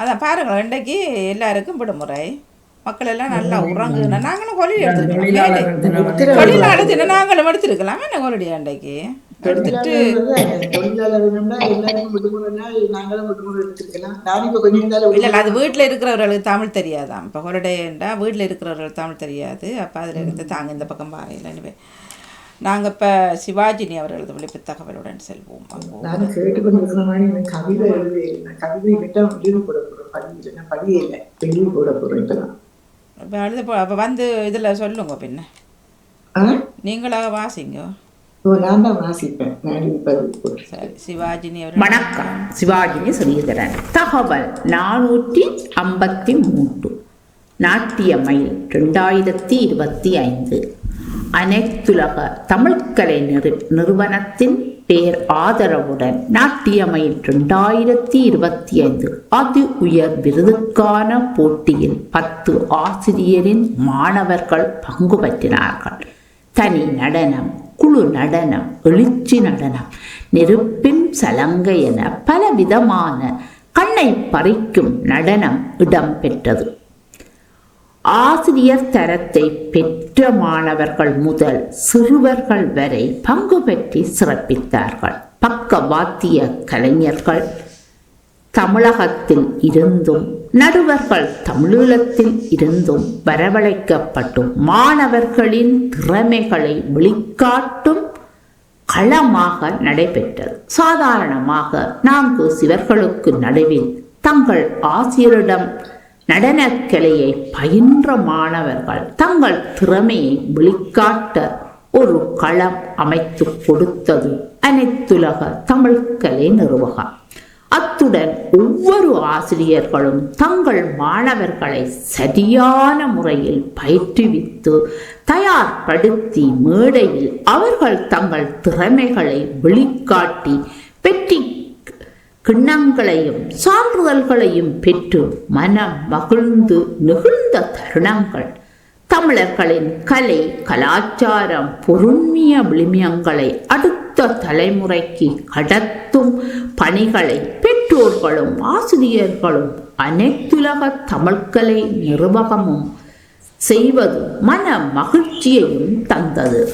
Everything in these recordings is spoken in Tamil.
அதான் பாருங்க இன்றைக்கு எல்லாருக்கும் விடுமுறை. மக்கள் எல்லாம் நல்லா உறங்குன நாங்களும் கொலி எடுத்துருக்கலாம் தொழிலாளர் தினம் நாங்களும் எடுத்துருக்கலாம். என்ன கொலடி அன்றைக்கு எடுத்துட்டு இல்லை அது வீட்டில் இருக்கிறவர்களுக்கு தமிழ் தெரியாதாம். இப்போ ஹொலிடேண்டா வீட்டில் இருக்கிறவர்களுக்கு தமிழ் தெரியாது. அப்போ அதில் இருந்து தாங்க இந்த பக்கம் பாறையில் நாங்கள் இப்போ சிவாஜினி அவர்களது விழிப்பு தகவலுடன் செல்வோம். நான் கேட்டுக்கொண்டிருக்கிற மாதிரி எனக்கு கவிதை எழுதி நான் கவிதை கிட்ட எழுதி போட போறேன் படியில் நான் படியே இல்லை. எழுதி போட போறேன் இப்பதான் இப்போ அழுது போ அப்போ வந்து இதில் சொல்லுங்க பின்ன. நீங்களாக வாசிங்க. ஓ நான் தான் வாசிப்பேன். நான் எழுதி பதிவு போடுறேன் சரி சிவாஜினி அவர்கள் வணக்கம். சிவாஜினி ஸ்ரீதரன் தகவல் நானூற்றி ஐம்பத்தி மூன்று. நாட்டியமயில் ரெண்டாயிரத்தி இருபத்தி ஐந்து. அனைத்துலக தமிழ்கலை நிறு நிறுவனத்தின் பேர் ஆதரவுடன் நாட்டியமையில் ரெண்டாயிரத்தி இருபத்தி ஐந்து அதி உயர் விருதுக்கான போட்டியில் பத்து ஆசிரியரின் மாணவர்கள் பங்கு பெற்றினார்கள். தனி நடனம் குழு நடனம் எழுச்சி நடனம் நெருப்பின் சலங்கை என பலவிதமான கண்ணை பறிக்கும் நடனம் இடம்பெற்றது ஆசிரியர் தரத்தை பெற்ற மாணவர்கள் முதல் சிறுவர்கள் வரை பங்கு பெற்றி சிறப்பித்தார்கள். பக்கவாத்திய கலைஞர்கள் தமிழகத்தில் இருந்தும் நடுவர்கள் தமிழீழத்தில் இருந்தும் வரவழைக்கப்பட்டும் மாணவர்களின் திறமைகளை வெளிக்காட்டும் களமாக நடைபெற்றது. சாதாரணமாக நான்கு சிவர்களுக்கு நடுவில் தங்கள் ஆசிரியரிடம் நடனக்கலையை பயின்ற மாணவர்கள் தங்கள் திறமையை வெளிக்காட்ட ஒரு களம் அமைத்து கொடுத்தது அனைத்துலக தமிழ் கலை நிறுவகம். அத்துடன் ஒவ்வொரு ஆசிரியர்களும் தங்கள் மாணவர்களை சரியான முறையில் பயிற்றுவித்து தயார்படுத்தி மேடையில் அவர்கள் தங்கள் திறமைகளை வெளிக்காட்டி வெற்றி கிண்ணங்களையும் சான்றுதல்களையும் பெற்று மனம் மகிழ்ந்து நெகிழ்ந்த தருணங்கள். தமிழர்களின் கலை கலாச்சாரம் பொருண்மிய விளிமியங்களை அடுத்த தலைமுறைக்கு கடத்தும் பணிகளை பெற்றோர்களும் ஆசிரியர்களும் அனைத்துலக தமிழ்கலை நிர்வாகமும் செய்வது மன மகிழ்ச்சியையும் தந்தது.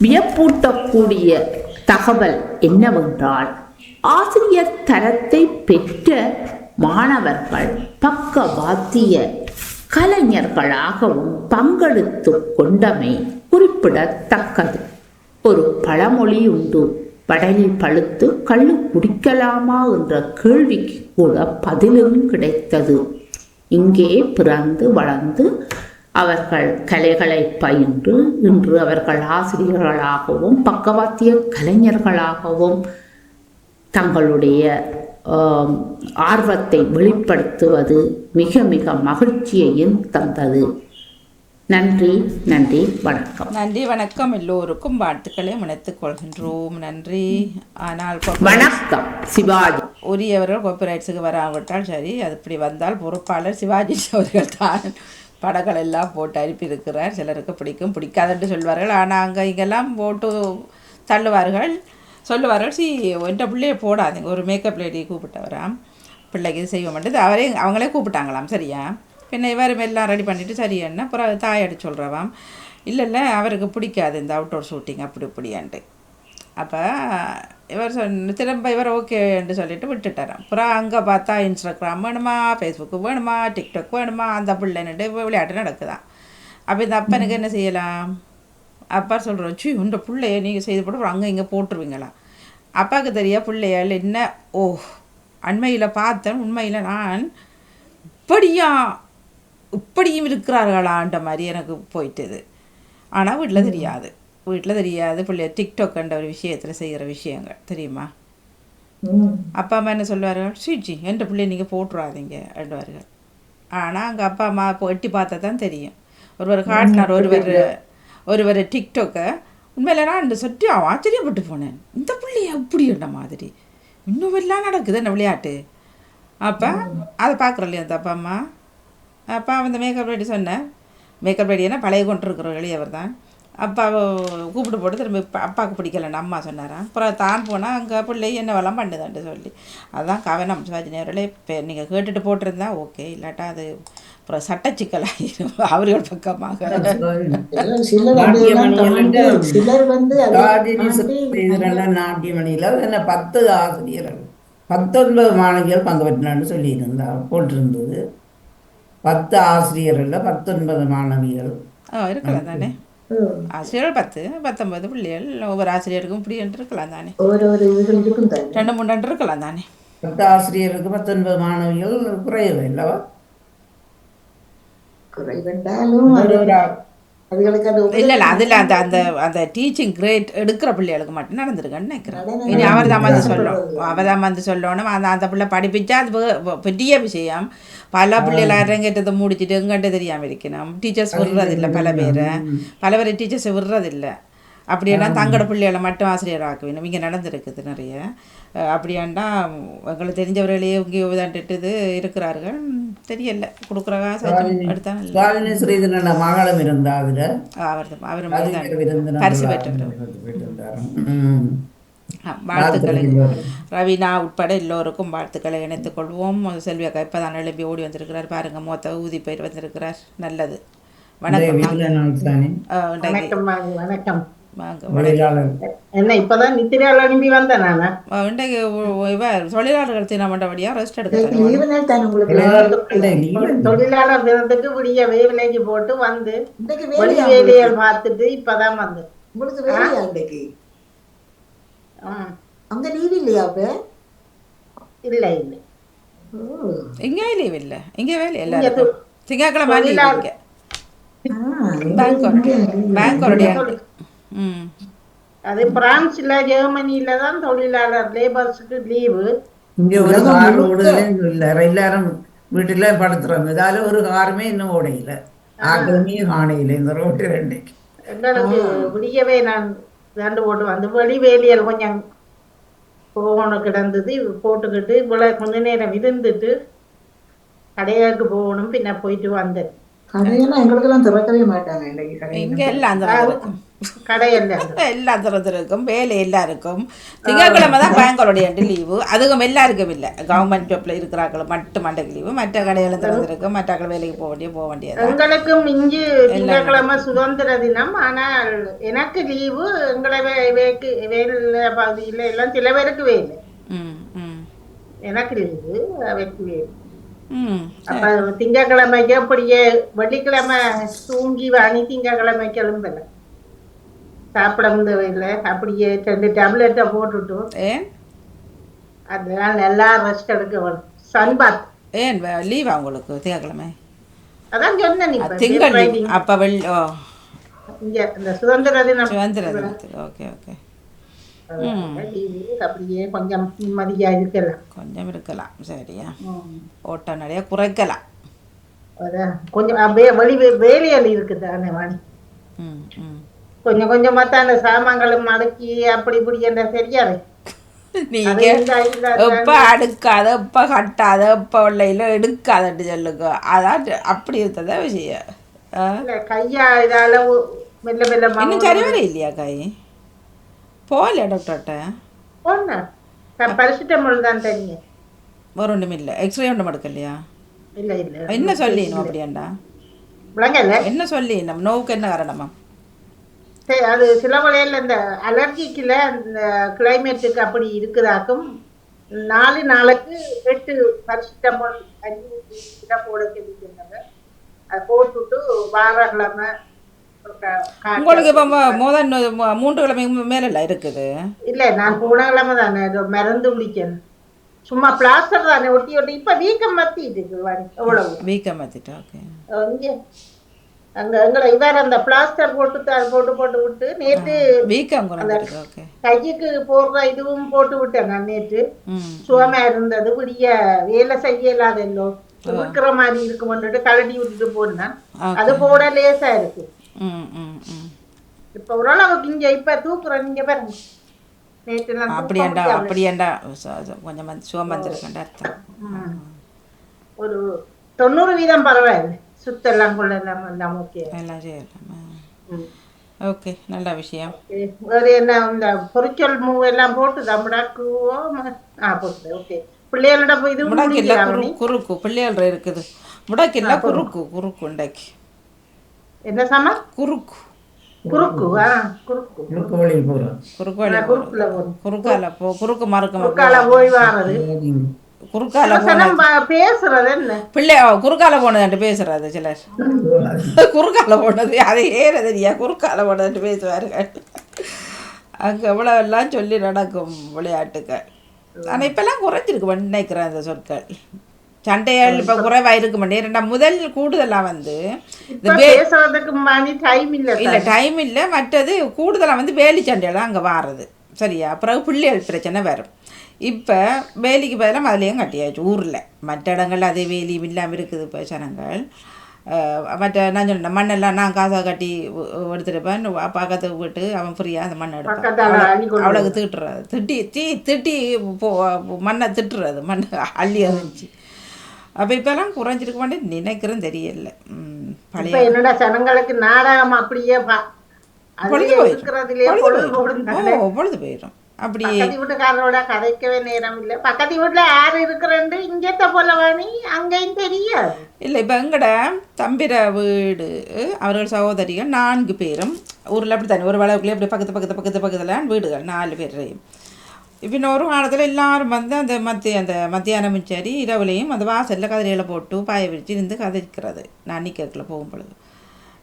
வியப்பூட்டக்கூடிய தகவல் என்னவென்றால் ஆசிரியர் தரத்தை பெற்ற மாணவர்கள் பக்கவாத்திய கலைஞர்களாகவும் பங்கெடுத்து கொண்டமை குறிப்பிடத்தக்கது. ஒரு பழமொழி உண்டு. வடலில் பழுத்து கள்ளு குடிக்கலாமா என்ற கேள்விக்கு கூட பதிலும் கிடைத்தது. இங்கே பிறந்து வளர்ந்து அவர்கள் கலைகளை பயின்று இன்று அவர்கள் ஆசிரியர்களாகவும் பக்கவாத்திய கலைஞர்களாகவும் தங்களுடைய ஆர்வத்தை வெளிப்படுத்துவது மிக மிக மகிழ்ச்சியையும் தந்தது. நன்றி நன்றி வணக்கம். நன்றி வணக்கம். எல்லோருக்கும் வாழ்த்துக்களை இணைத்துக் கொள்கின்றோம். நன்றி. ஆனால் வணக்கம் சிவாஜி. உரியவர்கள் காப்பிரைட்ஸுக்கு வராவிட்டால் சரி அது இப்படி வந்தால் பொறுப்பாளர் சிவாஜி அவர்கள் தான் படங்கள் எல்லாம் போட்டு அனுப்பியிருக்கிறார். சிலருக்கு பிடிக்கும் பிடிக்காதுன்னு சொல்வார்கள். ஆனால் அங்கே இங்கெல்லாம் போட்டு தள்ளுவார்கள். சொல்லுவார். சி என்ற பிள்ளைய போடாதீங்க. ஒரு மேக்கப் லேடியை கூப்பிட்டவராம் பிள்ளைக்கு இது செய்ய மாட்டேது அவரே அவங்களே கூப்பிட்டாங்களாம். சரியா? பின்ன இவரும் எல்லாம் ரெடி பண்ணிவிட்டு சரியான்னா அப்புறம் தாயாடி சொல்கிறவாம் இல்லை இல்லை. அவருக்கு பிடிக்காது இந்த அவுட்டோர் ஷூட்டிங் அப்படி இப்படியான்ட்டு. அப்போ இவர் சொன்ன திரும்ப இவர் ஓகேன்னு சொல்லிட்டு விட்டுட்டாராம். அப்புறம் அங்கே பார்த்தா இன்ஸ்டாகிராம் வேணுமா? ஃபேஸ்புக்கு வேணுமா? டிக்டாக் வேணுமா? அந்த பிள்ளைன்னுட்டு விளையாட்டு நடக்குதான் அப்போ இந்த அப்பனுக்கு என்ன செய்யலாம்? அப்பா சொல்கிறோம் சி உண்ட பிள்ளைய நீங்கள் செய்து போட்டு அங்கே இங்கே போட்டுருவீங்களா? அப்பாவுக்கு தெரியா பிள்ளையால் என்ன? ஓ அண்மையில் பார்த்தேன் உண்மையில் நான் இப்படியா இப்படியும் இருக்கிறார்களான்ற மாதிரி எனக்கு போயிட்டுது. ஆனால் வீட்டில் தெரியாது. வீட்டில் தெரியாது பிள்ளை டிக்டாக்ன்ற ஒரு விஷயத்தில் செய்கிற விஷயங்கள் தெரியுமா. அப்பா அம்மா என்ன சொல்லுவார்கள் ஸ்வீட்ஜி என்ற பிள்ளைய நீங்கள் போட்டுறாதீங்க அப்படிவார்கள் ஆனால் அங்கே அப்பா அம்மா எட்டி பார்த்தா தான் தெரியும். ஒருவர் காட்டினார் ஒருவர் ஒருவர் டிக்டாக்கை உண்மையில நான் சொட்டி அவன் ஆச்சரியப்பட்டு போனேன். இந்த பிள்ளைய அப்படின்ற மாதிரி? இன்னும் எல்லாம் நடக்குது என்ன விளையாட்டு. அப்போ அதை பார்க்குறோம் இல்லையா அந்த அப்பா அம்மா? அப்பா அந்த மேக்கப் ரெடி சொன்னேன் மேக்கப் ரெடினா பழைய கொண்டு இருக்கிற வெளியவர் தான். அப்பா கூப்பிட்டு போட்டு திரும்ப அப்பாவுக்கு பிடிக்கலன்னு அம்மா சொன்னாராம். அப்புறம் தான் போனால் அங்கே பிள்ளை என்னவெல்லாம் பண்ணுதான்ட்டு சொல்லி. அதுதான் கவனம் சிவாஜி நேரில் இப்போ நீங்கள் கேட்டுட்டு போட்டிருந்தா ஓகே இல்லாட்டா அது அப்புறம் சட்ட சிக்கலாகிடும் அவர்கள் பக்கமாக. நாட்டியமணியில் என்ன பத்து ஆசிரியர்கள் பத்தொன்பது மாணவிகள் பங்கு பெற்றினான்னு சொல்லியிருந்தா போட்டிருந்தது. பத்து ஆசிரியர்கள் பத்தொன்பது மாணவிகள். ஆ இருக்கலாம் தானே. ஆசிரியர்கள் பத்து பத்தொன்பது பிள்ளைகள் ஒவ்வொரு ஆசிரியருக்கும் இப்படி என்று இருக்கலாம் தானே. ரெண்டு மூணு இருக்கலாம் தானே. பத்து ஆசிரியருக்கு பத்தொன்பது மாணவிகள் குறைவு இல்லவா? குறைவென்றாலும் அதுகளுக்கு அது இல்லை இல்லை அதில் அந்த அந்த அந்த டீச்சிங் கிரேட் எடுக்கிற பிள்ளைகளுக்கு மட்டும் நடந்திருக்குன்னு நினைக்கிறேன். இனி அவர் தான் வந்து சொல்லணும். அவர் தான் வந்து சொல்லணும். அந்த அந்த பிள்ளை படிப்பிச்சா அது பெரிய விஷயம். பல பிள்ளைகள் அரங்கேற்றத்தை முடிச்சுட்டு எங்கிட்ட தெரியாமல் இருக்கணும். டீச்சர்ஸ் விடுறதில்லை பல பேரை. பல பேர் டீச்சர்ஸை விடுறதில்லை. அப்படியெல்லாம் தங்களோட பிள்ளைகளை மட்டும் ஆசிரியர் ஆக்குவேணும் இங்கே நடந்திருக்குது நிறைய. அப்படியாண்டா எங்களுக்கு தெரிஞ்சவர்களையே இங்கே உதாண்டுட்டு இருக்கிறார்கள். தெரியல. கொடுக்குறவா சஜம் எடுத்தா நல்ல சுவாமினி ஸ்ரீதரனோட மகளும் இருந்தா அதுல அவர் அவர் விருந்தினர் பரிசு பெற்றவர். வாழ்த்துக்களை. ரவீனா உட்பட எல்லோருக்கும் வாழ்த்துக்களை இணைத்துக் கொள்வோம். செல்வி அக்கா இப்போ தான் எழுப்பி ஓடி வந்திருக்கிறார். பாருங்க மூத்த ஊதி போயிட்டு வந்திருக்கிறார். நல்லது. வணக்கம். வணக்கம். தொழிலாளர்கள் தினம் மண்டபடியா ரெஸ்ட் leave தொழிலாளர் தினத்துக்கு விடிய வேலைக்கு போட்டு வந்து வேலையா பார்த்துட்டு இப்பதான் வந்தேன் உங்களுக்கு வேலையா அங்க லீவு இல்லையா அப்ப இல்லை இல்லை இங்கே லீவ் இல்லை இங்கே வேலை எல்லாருக்கும் திங்கட்கிழமை லீவ் இங்கே ஆ, பேங்க் அது பிரான்ஸ்ல ஜெர்மனில தான் தொழிலாளர் லேபர்ஸுக்கு லீவு. இங்க ஒரு கார் ஓடுதலையும் இல்ல எல்லாரும் வீட்டுல படுத்துறாங்க. இதால ஒரு காருமே இன்னும் ஓடையில. ஆக்களுமே காணையில இந்த ரோட்டு ரெண்டைக்கு. எங்களுக்கு விடியவே நான் ரெண்டு போட்டு வந்து வெளி வேலையில் கொஞ்சம் போகணும் கிடந்தது. போட்டுக்கிட்டு இவ்வளவு கொஞ்ச நேரம் இருந்துட்டு கடையாக்கு போகணும். பின்ன போயிட்டு வந்தேன். கடையெல்லாம் எங்களுக்கெல்லாம் திறக்கவே மாட்டாங்க. இன்னைக்கு கடை எல்லாம் எல்லாம் திறந்திருக்கும் வேலை எல்லாருக்கும் திங்கட்கிழமை தான் பேங்கோடைய லீவு அதுக்கும் எல்லாருக்கும் இல்லை. கவர்மெண்ட் ஜாப்ல இருக்கிறார்கள் மட்டும் மண்டைக்கு லீவு மற்ற கடையில திறந்திருக்கும் மற்ற வேலைக்கு போக வேண்டிய போக வேண்டியது எங்களுக்கும் இங்கு திங்கட்கிழமை சுதந்திர தினம். ஆனால் எனக்கு லீவு எங்களை வேக்கு வேலை பகுதியில் எல்லாம் சில பேருக்கு வேலை. எனக்கு லீவு அவருக்கு வேலை. அப்ப திங்கட்கிழமைக்கு அப்படியே வெள்ளிக்கிழமை தூங்கி வாங்கி திங்கட்கிழமை கிளம்பல. சாப்பிட முடியவில்லை அப்படியே ரெண்டு டேப்லெட்டை போட்டுட்டு ஏன்? அதனால நல்லா ரெஸ்ட் எடுக்க வேணும் சன்பாத். ஏன்? லீவா உங்களுக்கு? திங்கட்கிழமை அதான் சொன்னேன் திங்கள். அப்ப வெள் ஓ. இங்க இந்த சுதந்திர தினம். சுதந்திர தினத்துக்கு ஓகே ஓகே. அப்படியே கொஞ்சம் நிம்மதியா இருக்கலாம். கொஞ்சம் இருக்கலாம். சரியா? ஓட்டம் நிறைய குறைக்கலாம். கொஞ்சம் அப்படியே வெளி வே- வேலைகள் இருக்குதானே வாணி ம் ம். கொஞ்சம் கொஞ்சமா தான் அந்த சாமான்களும் மடக்கி அப்படி இப்படி என்ற தெரியாது. நீங்க எப்ப அடுக்காத எப்ப கட்டாத எப்ப வெள்ளையில எடுக்காதட்டு சொல்லுங்க. அதான் அப்படி இருந்ததா விஷயம். கையா இதால மெல்ல மெல்ல இன்னும் சரி வர இல்லையா காய் போகலையா டாக்டர்கிட்ட போன. பரிசுத்தமிழ் தான் தெரியும். வேற ஒன்றும் இல்லை. எக்ஸ்ரே ஒன்றும் எடுக்கலையா? இல்ல இல்ல. என்ன சொல்லிடணும் அப்படியாண்டா? என்ன சொல்லிடணும் நோவுக்கு என்ன காரணமா? அது சில வகையில் இந்த அலர்ஜிக்குல அந்த கிளைமேட்டுக்கு அப்படி இருக்குதாக்கும். நாலு நாளைக்கு எட்டு பரிசுத்தமிழ் அஞ்சு இதை போட சொல்லியிருந்தாங்க அதை போட்டுட்டு வாரக்கிழமை. உங்களுக்கு இப்போ மோதன் மூன்று கிழமை மேல இருக்குது? இல்ல நான் போன கிழமை தானே ஏதோ மருந்து குடிக்கணும் சும்மா பிளாஸ்டர் தானே ஒட்டி ஒட்டி. இப்ப வீக்கம் மத்திட்டு இருக்கு எவ்வளவு? வீக்கம் மாத்திட்டா ஓகே அங்க எங்களை இவர் அந்த பிளாஸ்டர் போட்டு த- போட்டு போட்டு விட்டு நேற்று கைக்கு போடுற இதுவும் போட்டு விட்டேன் நான் நேற்று சுகமா இருந்தது விடிய வேலை செய்ய இல்லாதல்லோ இருக்கிற மாதிரி இருக்கும்னுட்டு கழட்டி விட்டுட்டு ஓகே அது போட லேசா இருக்கு. இப்ப ஓரளவுக்கு இங்க இப்ப தூக்குறேன் நீங்க பாருங்க. அப்படியாண்டா. அப்படியாண்டா? கொஞ்சம் சுகம் வந்திருக்கேன்டா. ஒரு தொண்ணூறு வீதம் பரவாயில்ல. சுத்தெல்லாம் கொள்ளலாம் எல்லாம் ஓகே. எல்லாம் செய்யலாம். ம். ஓகே நல்ல விஷயம். வேற என்ன இந்த பொறிச்சொல் மூவ் எல்லாம் போட்டு தமிழாக்குவோ ஆ போட்டு ஓகே. பிள்ளைகளோட போய் இது முடக்கில்ல? குறுக்கு பிள்ளைகள் இருக்குது. முடக்கில்ல குறுக்கு. குறுக்கு உண்டாக்கி. என்ன சம? குறுக்கு. குறுக்கு ஆ குறுக்கு. குறுக்கு வழி போகிறோம் குறுக்கு குறுக்குல போகும் குறுக்கால போ குறுக்கு மறுக்க குறுக்கால போய் வாரது. குறுக்கால பேசுறது பிள்ளை குறுக்கால போனதுன்ட்டு பேசுறது சிலர். குறுக்கால போனது அதை ஏற தெரியா குறுக்கால போனதுன்ட்டு பேசுவார்கள். அங்கே எவ்வளோ எல்லாம் சொல்லி நடக்கும் விளையாட்டுகள். ஆனால் இப்போல்லாம் குறைஞ்சிருக்கு நினைக்கிறேன் அந்த சொற்கள். சண்டைகள் இப்போ குறைவாக இருக்க மாட்டேன் ரெண்டாம் முதல் கூடுதலாக வந்து இந்த டைம் இல்ல இல்லை டைம் இல்லை. மற்றது கூடுதலாக வந்து வேலி சண்டையெல்லாம் அங்கே வாரது. சரியா? பிறகு பிள்ளைகள் பிரச்சனை வரும். இப்போ வேலிக்கு பதிலாக அதுலேயும் கட்டியாச்சு ஊரில். மற்ற இடங்கள்ல அதே வேலியும் இல்லாமல் இருக்குது இப்போ ஜனங்கள். மற்ற நான் சொன்னேன் மண்ணெல்லாம் நான் காசை கட்டி எடுத்துருப்பேன். பக்கத்துக்கு விட்டு அவன் ஃப்ரீயாக அந்த மண்ணை எடுப்பான். அவளுக்கு திட்டுறது. திட்டி தீ திட்டி போ மண்ணை திட்டுறது. மண் அள்ளி இருந்துச்சு அப்போ இப்போல்லாம் குறைஞ்சிருக்க மாட்டேன் நினைக்கிறேன் தெரியல. பழைய என்னடா ஜனங்களுக்கு நாடகம் அப்படியே பா- பொழுது போயிடும். பொழுது போயிடும். பக்கத்து வீட்டுக்காரரோட கதைக்கவே நேரம் இல்ல. பக்கத்து வீட்டுல யாரு இருக்கிறேன்னு இங்கத்த போல வாணி அங்கேயும் தெரியாது. இல்லை இப்போ எங்கட தம்பிர வீடு அவர்கள் சகோதரிகள் நான்கு பேரும். ஊரில் அப்படி தானே ஒரு வளவுக்குள்ளே அப்படி பக்கத்து பக்கத்து பக்கத்து பக்கத்தில் வீடுகள் நாலு பேரையும் இப்போ ஒரு காலத்தில் எல்லாரும் வந்து அந்த மத்திய அந்த மத்தியானமும் சரி இரவுலையும் அந்த வாசலில் கதிரையில போட்டு பாய விரிச்சு இருந்து கதைக்கிறது நான் நிற்கிறதுல போகும் பொழுது.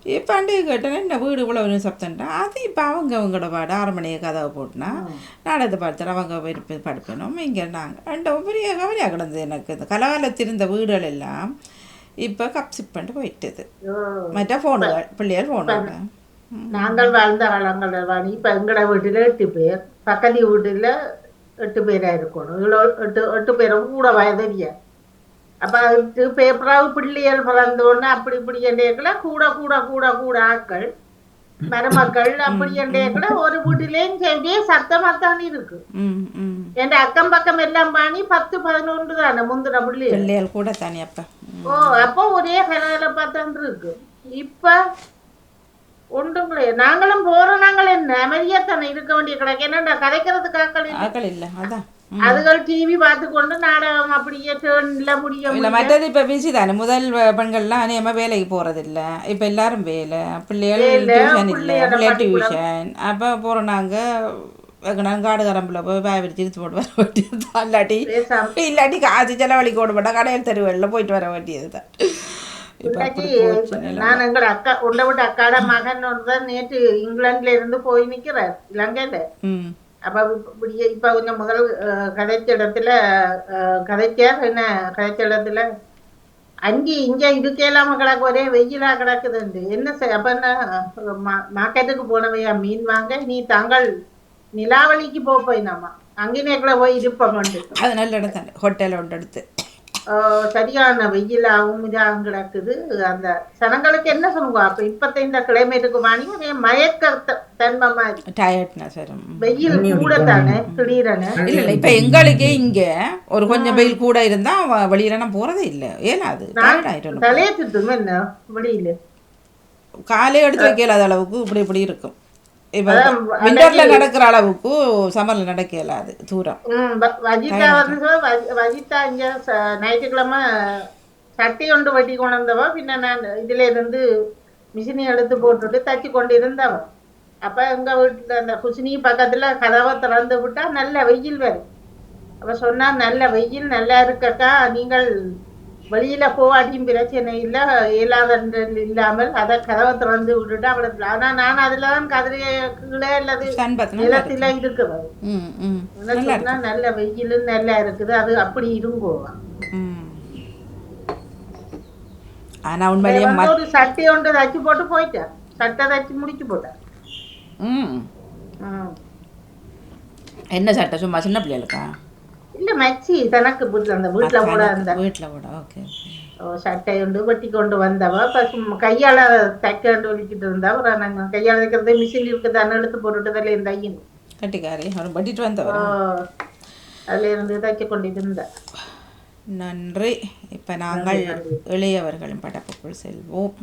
இப்போ அண்டைய கேட்டேன் என்ன வீடு இவ்வளோ சப்தன்ட்டா அது இப்போ அவங்க அவங்களோட பாடு ஆறு மணிக்கு கதவை போட்டுனா நாடகத்தை பார்த்துட்டு அவங்க விருப்பி படுக்கணும் இங்கே நாங்கள் ரெண்டு பெரிய கவலையாக கிடந்தது எனக்கு இந்த கலகாலத்தில் இருந்த வீடுகள் எல்லாம் இப்போ கப்சிப் பண்ணிட்டு போயிட்டது மற்ற ஃபோனுகள் பிள்ளைகள் ஃபோனுகள் நாங்கள் வாழ்ந்த காலங்கள் வாணி இப்ப எங்கட வீட்டுல எட்டு பேர் பக்கத்து வீட்டுல எட்டு பேரா இருக்கணும் இவ்வளவு எட்டு எட்டு பேரும் கூட வயதறிய அப்ப எட்டு பேப்பராவு பிள்ளைகள் பிறந்தோன்னு அப்படி இப்படி என்றேக்கல கூட கூட கூட கூட ஆக்கள் மருமக்கள் அப்படி என்றேக்கல ஒரு வீட்டிலேயும் செடியே சத்தமாத்தான் இருக்கு. என் அக்கம் பக்கம் எல்லாம் பாணி பத்து பதினொன்று தானே முந்தின பிள்ளைகள். கூட தானே அப்போ. ஓ அப்போ ஒரே கனவுல பார்த்தான் இருக்கு. இப்ப ஒன்றும் கிடையாது நாங்களும் போறோம் நாங்கள் என்ன? அமைதியா தானே இருக்க வேண்டிய கிடக்கு என்னடா கதைக்கிறதுக்கு. ஆக்கள் இல்லை அதான். அதுகள் டிவி பார்த்து கொண்டு நாடகம் அப்படியே டேர்ன்ல முடிய இல்லை மற்றது இப்போ பிஸி தானே முதல் பெண்கள்லாம் அநேகமாக வேலைக்கு போகிறதில்ல இப்போ எல்லாரும் வேலை பிள்ளைகள் டியூஷன் இல்லை பிள்ளைகள டியூஷன் அப்போ போகிறோம் நாங்கள் நாங்கள் காடு கரம்பில் போய் பாய விரிச்சு இழுத்து போட்டு வர வேண்டியது தான் இல்லாட்டி இல்லாட்டி காசு செலவழிக்க விட மாட்டோம் கடையில் தெருவெளியில் போயிட்டு வர வேண்டியது தான். நான் எங்கள் அக்கா உண்டை விட்டு அக்காட மகன் தான் நேற்று இங்கிலாந்துல இருந்து போய் நிக்கிறார் இலங்கையில அப்ப இப்படி இப்ப கொஞ்சம் முதல் அஹ், கதைச்ச இடத்துல அஹ், கதைச்சார் என்ன கதைச்ச இடத்துல? அங்கே இங்க இருக்கலாம் கிடக்கு ஒரே வெயிலா கிடக்குதுண்டு என்ன சார் அப்போ என்ன மார்க்கெட்டுக்கு போனவையா? மீன் வாங்க நீ தாங்கள் நிலாவளிக்கு போய் நம்ம. கூட போய் இருப்போம் அது நல்ல இடம் தானே ஹோட்டல் ஒன்று எடுத்து. சரியான வெயிலாகவும் இதாகவும் கிடக்குது. அந்த சனங்களுக்கு என்ன சொல்லுவா? அப்ப இப்பத்த இந்த கிளைமேட்டுக்கு வாணி ஒரே மயக்க தன்மை மாதிரி டயர்ட்னஸ் வெயில் கூட தானே திடீரென. இல்லை இல்லை இப்போ எங்களுக்கே இங்கே ஒரு கொஞ்சம் வெயில் கூட இருந்தால் வெளியில நான் போகிறதே இல்லை. டயர்ட் ஆகிட்டோம் தலையை சுத்தும் என்ன? வெளியில. காலே எடுத்து வைக்கலாத அளவுக்கு இப்படி இப்படி இருக்கும். விண்டரில் நடக்கிற அளவுக்கு சம்மரில் நடக்க இயலாது தூரம். வஜிதா வந்து வஜிதா இங்க ஞாயிற்றுக்கிழமை சட்டை ஒன்று வெட்டி கொண்டு வந்தவ பின்ன நான் இதுல இருந்து மிஷினி எடுத்து போட்டுட்டு தச்சு கொண்டு இருந்தவ. அப்ப எங்க வீட்டுல அந்த குசினி பக்கத்துல கதவை திறந்து விட்டா நல்ல வெயில் வரும். அவ சொன்னா நல்ல வெயில் நல்லா இருக்கக்கா நீங்கள் வெளியில போவாட்டியும் பிரச்சனை இல்ல இயலாதன்று இல்லாமல் அதை கதவை திறந்து விட்டுட்டு அவளை ஆனா நான் அதுலதான் கதிரைய கீழே அல்லது நிலத்தில இருக்கிறது. நல்ல வெயில் நல்லா இருக்குது அது அப்படி இருங்கோவா? ம். ஆனால் உண்மையிலேயே ஒரு சட்டை ஒன்று தச்சு போட்டு போயிட்டேன் சட்டை தச்சு முடிச்சு போட்டேன் ம். என்ன சட்டை? சும்மா சின்ன பிள்ளைகளுக்கா? இல்ல மச்சி தனக்கு வீட்டுல அந்த வீட்டுல கூட அந்த வீட்டில் கூட ஓகே ஓ, சட்டை உண்டு வெட்டி கொண்டு வந்தவ. சும்மா கையால தைக்கண்டு ஒழிக்கிட்டு இருந்தா. நாங்க கையால தைக்கிறது மிஷின் இருக்குது தானே எடுத்து போட்டுட்டு அதில் இருந்து தையணும் கட்டிக்காரி அவர் பட்டிட்டு வந்தவர். அதுல இருந்து தைச்சு கொண்டு இருந்தேன் நன்றி. இப்போ நாங்கள் இளையவர்களின் படப்புக்குள் செல்வோம்.